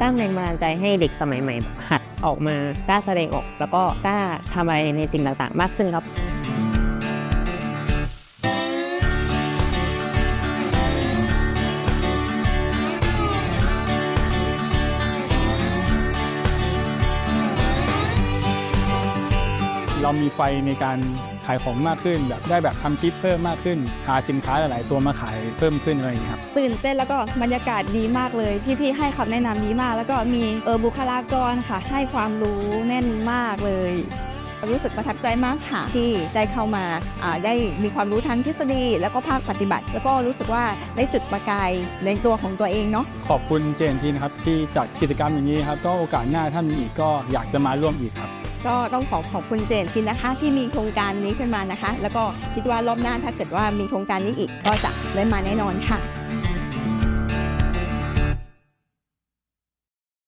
สร้างแรงบันดาลใจให้เด็กสมัยใหม่หัดออกมากล้าแสดงออก แล้วก็กล้าทำอะไรในสิ่งต่างๆ มากขึ้นครับเรามีไฟในการ ขายของมากขึ้น แบบได้แบบทำคลิปเพิ่มมากขึ้น หาสินค้าหลาย ๆ ตัวมาขายเพิ่มขึ้นอะไรอย่างเงี้ยครับ ตื่นเต้นแล้วก็บรรยากาศดีมากเลย พี่ๆให้คำแนะนำดีมาก แล้วก็มีเออบุคลากรค่ะ ให้ความรู้แน่นมากเลย รู้สึกประทับใจมากค่ะ ที่ได้เข้ามาอ่าได้มีความรู้ทั้งทฤษฎี แล้วก็ภาคปฏิบัติ แล้วก็รู้สึกว่าได้จุดประกายในตัวของตัวเองเนาะ ขอบคุณเจนทีนะครับที่จัดกิจกรรมอย่างนี้ครับก็โอกาสหน้าถ้ามีอีกก็อยากจะมาร่วมอีกครับ ก็ต้องขอขอบคุณเจนทินนะคะ ที่มีโครงการนี้ขึ้นมานะคะ แล้วก็คิดว่ารอบหน้าถ้าเกิดว่ามีโครงการนี้อีกก็จะได้มาแน่นอนค่ะ